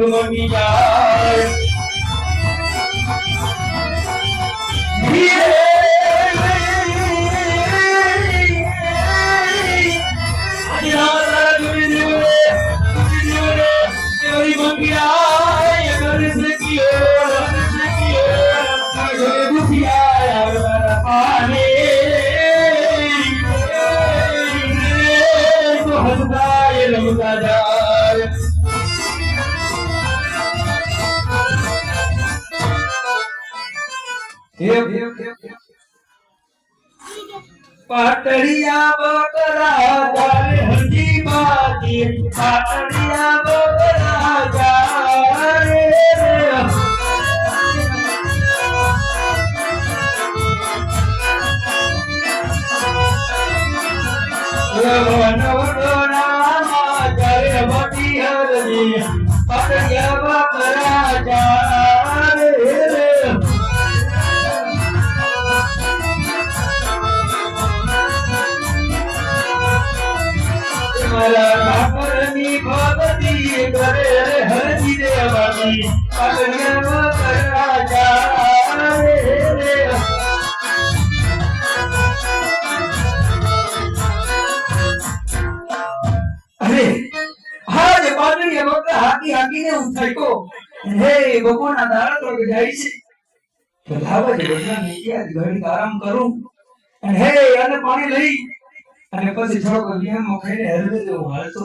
બધા પાટડિયા બકરા જારે હરજી બાજી પાટડિયા બકરા જારે વન વડોના હરે રે હરજી દેવાની પાટણિયા કરા હરે રે રે અરે હાજ પાટણિયા વખત હાકી હાકીને હું હે ભગવાનના દાડા તો જાય છે. તો જ બધા ક્યાં ઘડી આરામ કરું. અને હે અને પાણી લઈ. અને પછી થોડોક વિહામો ખાઈને હરવે હું હાલતો.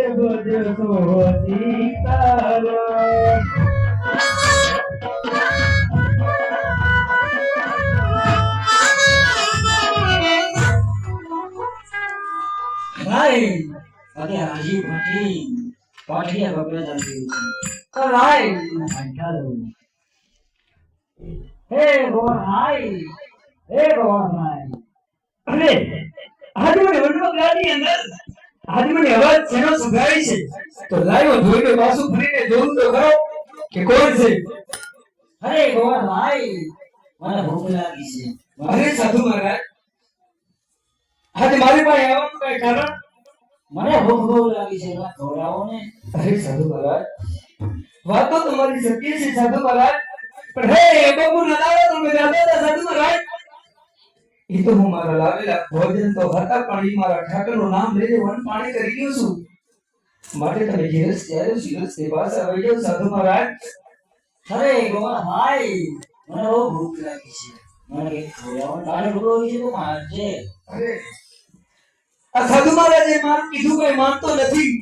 ક્યારે બજતો સીતારો Right. અરે હાજી પાટી પાટીયા બગડે ચાલી કરાય કંટાળો હે ભગવાન હાય હે ભગવાન હાય અને આજે મને વડવા ગાડી અંદર આજે મને અવાજ શેનો સંભળાય છે. તો લાવ્યો જોઈને પાછું ફરીને જોઉં તો ખરો કે કોણ છે? અરે ભગવાન ભાઈ મને ભૂખ લાગી છે. અરે સાધુ મહારાજ. આજે મારી પાસે આવવાનું કઈ કારણ? મને ભૂખ બહુ લાગી છે મારા ખવડાવો ને. અરે સાધુ મહારાજ. વાતો તમારી સત્ય છે સાધુ મહારાજ. પણ હે બબુ નદાવો તમે જાતા હતા સાધુ મહારાજ? એ તો હું મારા લાવેલા ભોજન તો હતા પણ એ મારા ઠાકરનું નામ લઈને વન પાણી કરી ગયો છું. માટે તમે જીરસ ત્યારે જીરસ તે પાસે આવી ગયો સાધુ મહારાજ. અરે ગોવા હાય મને બહુ ભૂખ લાગી છે. મને કંઈક ખવડાવો તારે ભૂખ છે તો મારજે? અરે આ સાધુ મહારાજે મારું કીધું કોઈ માનતો નથી.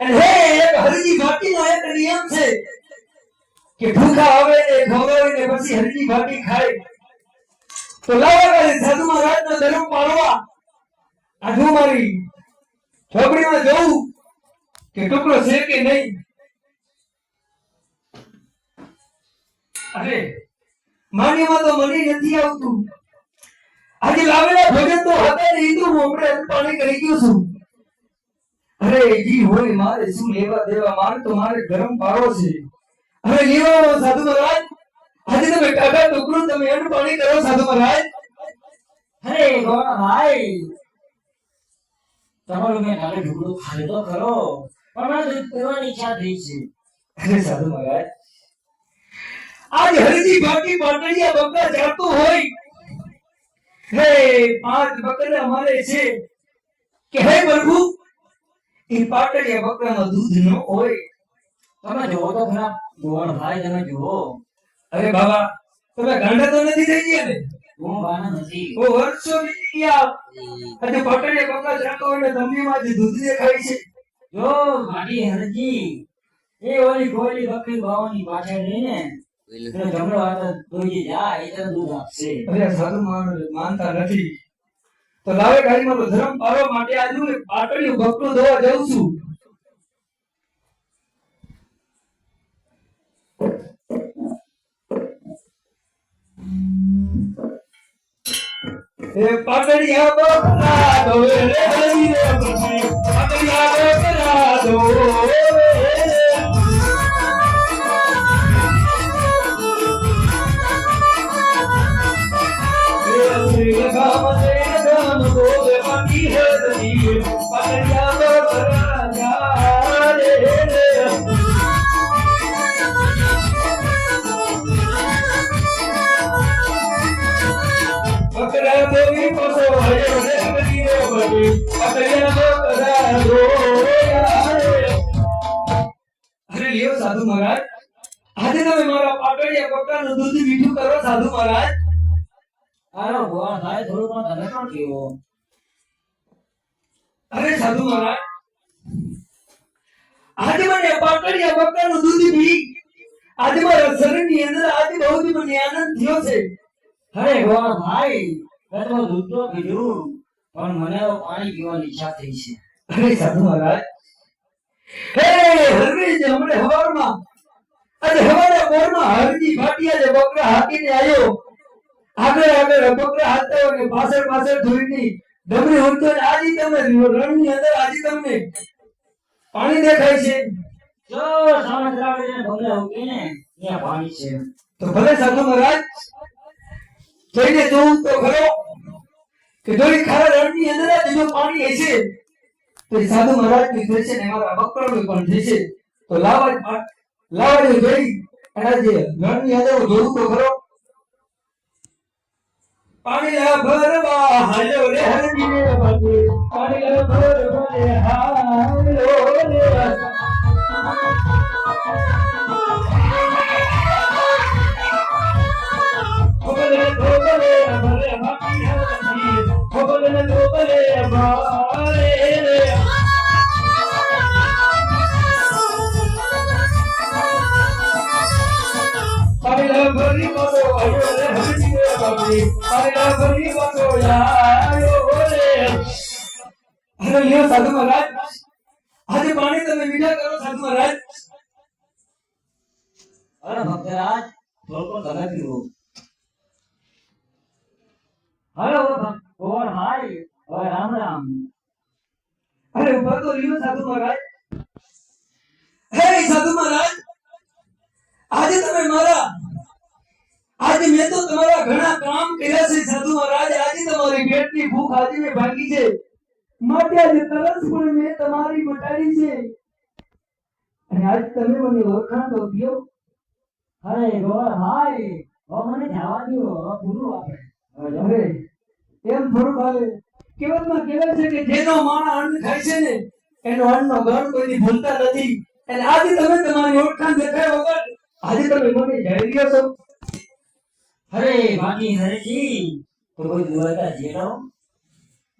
અને હે એક હરજી ભાટીનો એક નિયમ છે કે ભૂખા આવે ને ખવડાવે ને પછી હરજી ભાટી ખાય. તો લાવા કરે સાધુ પાળવા આ જો મારી જોઉં કે ટુકડો છે કે નહીં? અરે માનીમાં તો મની નથી આવતું. આજે લાવેલા ભોજન તો હતા ને ઈ તો હું હમણાં પાણી કરી ગયો છું. અરે જી હોય મારે શું લેવા દેવા? મારે તો મારે ગરમ પારો છે. હવે લેવા સાધુ મહારાજ આજે તમે કાકા ટુકડો તમે એનું પાણી કરો સાધુ મહારાજ. અરે ભગવાન ભાઈ તમારો મેં કાલે ઢુકડું ખાધું તો ખરો પણ મને દૂધ પીવાની ઈચ્છા થઈ છે. અરે સાધુ મહારાજ આજ હરજી બાકી પાટણિયા બકરા ચાલતું હોય. હે પાંચ બકરા અમારે છે. કે હે પ્રભુ એ પાટણિયા બકરામાં દૂધ ન હોય તમે જોવો તો ખરા ગોવણ ભાઈ તમે જુઓ. અરે બાબા તમે ગાંડા તો નથી થઈ ગયા ને? હું બાના નથી. ઓ વર્ષો વીતી ગયા. આજે પાટણિયા બકરા ચાલતો હોય ને જે દૂધ દેખાય છે. જો મારી હરજી. એ ઓલી ગોળી બકરી ભાવની પાછળ રહીને જમણો હાથ દોરી જાય. એ તને દૂધ આપશે. અરે માનતા નથી. તો લાવે ગાડીમાં ધર્મ પાડવા માટે આજુ પાટડી ભક્તો ધોવા જાઉં છું. એ પાટણિયા બકરા ધોવે રે હરી રે બકરી. પાટણિયા બકરા ધોવે રે. સાધુ મહારાજ. આજે તમે મારા પાટણિયા બકરાનું દૂધ મીઠું કરો સાધુ મહારાજ. આનો ભગવાન થાય થોડું પણ તમે પણ કેવો અરે સાધુ મહારાજ. આજે મને પાટણિયા બકરાનું દૂધ પી. આજે મારા શરીરની અંદર આજે બહુ જ મને આનંદ થયો છે. અરે ભગવાન ભાઈ મેં તો દૂધ તો પીધું પણ મને પાણી પીવાની ઈચ્છા થઈ છે. અરે સાધુ મહારાજ. હે હરવીજ હમણે હવારમાં. આજે હવારે બોરમાં હરજી ભાટિયા જે બકરા હાકીને આવ્યો આગળ આગળ બકરા હાથતા હોય પાછળ પાછળ ધોઈની ડમરી ઉડતો ને તમે રણની અંદર આજે તમને પાણી દેખાય છે. જો સામે તરાવડે જઈને ત્યાં પાણી છે. તો ભલે સાધુ મહારાજ જઈને જોઉં તો ખરો કે જોઈ ખારા રણની અંદર જ પાણી હશે. તો સાધુ મહારાજની થશે ને મારા બકરાનું પણ થશે તો લાવા પા- જોઈ અને જે ગણની અંદર જોડું તો ખરો? પાણી ભરવા હાલો રે હરજી પાણી ભરવા હાલો સાધુ મહારાજ આજે પાણી તમે મીઠા કરો સાધુ મહારાજ અરે ભક્તરાજ થોડું પણ તમે પીવો હલો ભગવાન ભાઈ હવે રામ રામ અરે ઊભા તો લ્યો સાધુ મહારાજ હે સાધુ મહારાજ આજે તમે મારા આજે મેં તો તમારા ઘણા કામ કર્યા છે સાધુ મહારાજ. આજે તમારી પેટની ભૂખ આજે મેં ભાગી છે. માટે આજે તરસ પણ મેં તમારી મટાડી છે. અને આજ તમે મને ઓળખાણ તો કયો અરે ગોળ હાય. ઓ મને જવા દો પૂરું આપણે. હવે એમ થોડું હાલે. કેવતમાં કહેવાય છે કે જેનો માણ અન્ન ખાય છે ને એનો અન્નનો ગણ કોઈની ભૂલતા નથી. અને આજે તમે તમારી ઓળખાણ દેખાય વગર આજે તમે મને જઈ રહ્યો છો. અરે બાકી હરેજી. તો કોઈ દ્વારકા જેલો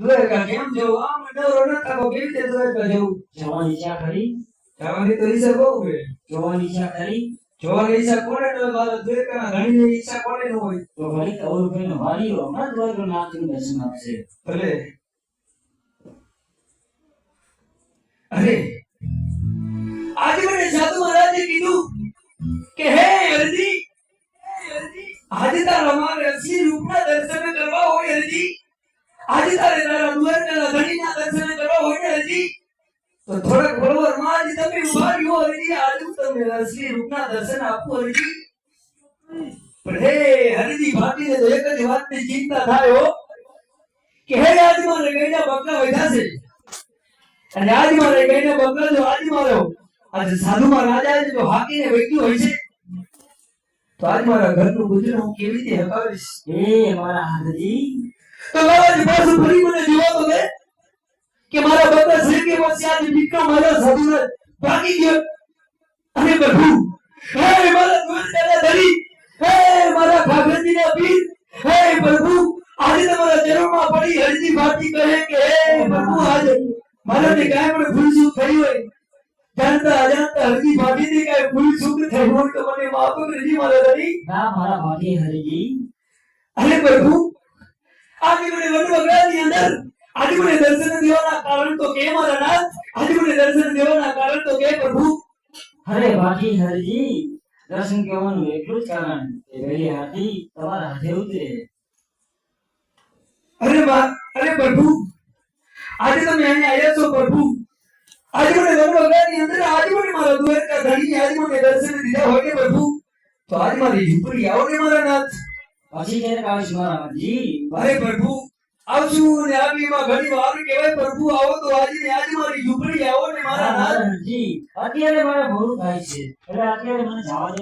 દ્વારકા કેમ જવું આમ ડરો ન થાકો, કેવી રીતે દ્વારકા જવું જવાની ઈચ્છા ખરી? જવાની તો ઈચ્છા બહુ છે. જવાની ઈચ્છા ખરી? જવાની ઈચ્છા કોને ન હોય? મારા દ્વારકાના ધણીની ઈચ્છા કોને ન હોય? તો વળી કૌર રૂપિયાનો વાલીઓ હમણાં દ્વારકા નાથનું દર્શન આપશે. ભલે. અરે, આજે મને સાધુ મહારાજે કીધું કે, હે હરજી આજે તારા મારે અસલી રૂપના દર્શન કરવા હોય હજી. આજે તારે તારા દ્વારકાના ધણીના દર્શન કરવા હોય હજી. તો થોડાક બરોબરમાં આજે તમે ઊભા રહ્યો હજી. આજે હું તમને અસલી રૂપના દર્શન આપું હજી. પણ હે હરિજી ભાટીને તો એક જ વાતની ચિંતા થાય કે હે આજ મારે ગઈના બકરા વધ્યા છે. અને આજ મારે ગઈના બકરા જો આજ મારો આજે સાધુમાં રાજા જો હાકીને વૈદ્યું હોય છે. તો આજ મારા ઘરનું ગુજરાન હું કેવી રીતે હકાવીશ? એ મારા હાથજી તો બાબાજી પાછું ફરી મને જીવાતો ને કે મારા બધા પછી આજે દીકરા મારા સાધુને ભાગી ગયો. અરે પ્રભુ હે મારા દ્વારકાના ધણી હે મારા ઘાઘરજીના પીર હે પ્રભુ આજે તમારા ચરણમાં પડી હરજી ભાતી કહે કે હે પ્રભુ આજે મારાથી કાંઈ પણ ભૂલ ચૂક થઈ હોય જાણતા અજાણતા હરજી ભાભીની કાંઈ ભૂલ ચૂક થઈ હોય તો મને માફ કરજી મારા ધણી ના મારા ભાટી હરિજી. અરે પ્રભુ આજે મને વનવગડાની અંદર આજે મને દર્શન દેવાના કારણ તો કે મારા નાથ આજે મને દર્શન દેવાના કારણ તો કે પ્રભુ. અરે ભાટી હરિજી દર્શન કહેવાનું એટલું જ કારણ કે વેલી હાથી તમારા હાથે ઉતરે. અરે બા અરે પ્રભુ આજે તમે અહીંયા આવ્યા છો પ્રભુ. અંદર મારા દ્વારકા ધણી આજે દર્શન દીધા હોય ને પ્રભુ તો આજે મારી ઝૂંપડી આવો ને મારા નાથ પછી ક્યારેક આવીશ મારા હાથજી અરે પ્રભુ આવશું ને ઘણી વાર કહેવાય પ્રભુ આવો તો આજે ને આજે મારી ઝૂંપડી આવો ને મારા નાથ હાજી અત્યારે મારે મોડું થાય છે. એટલે અત્યારે મને જવા દે.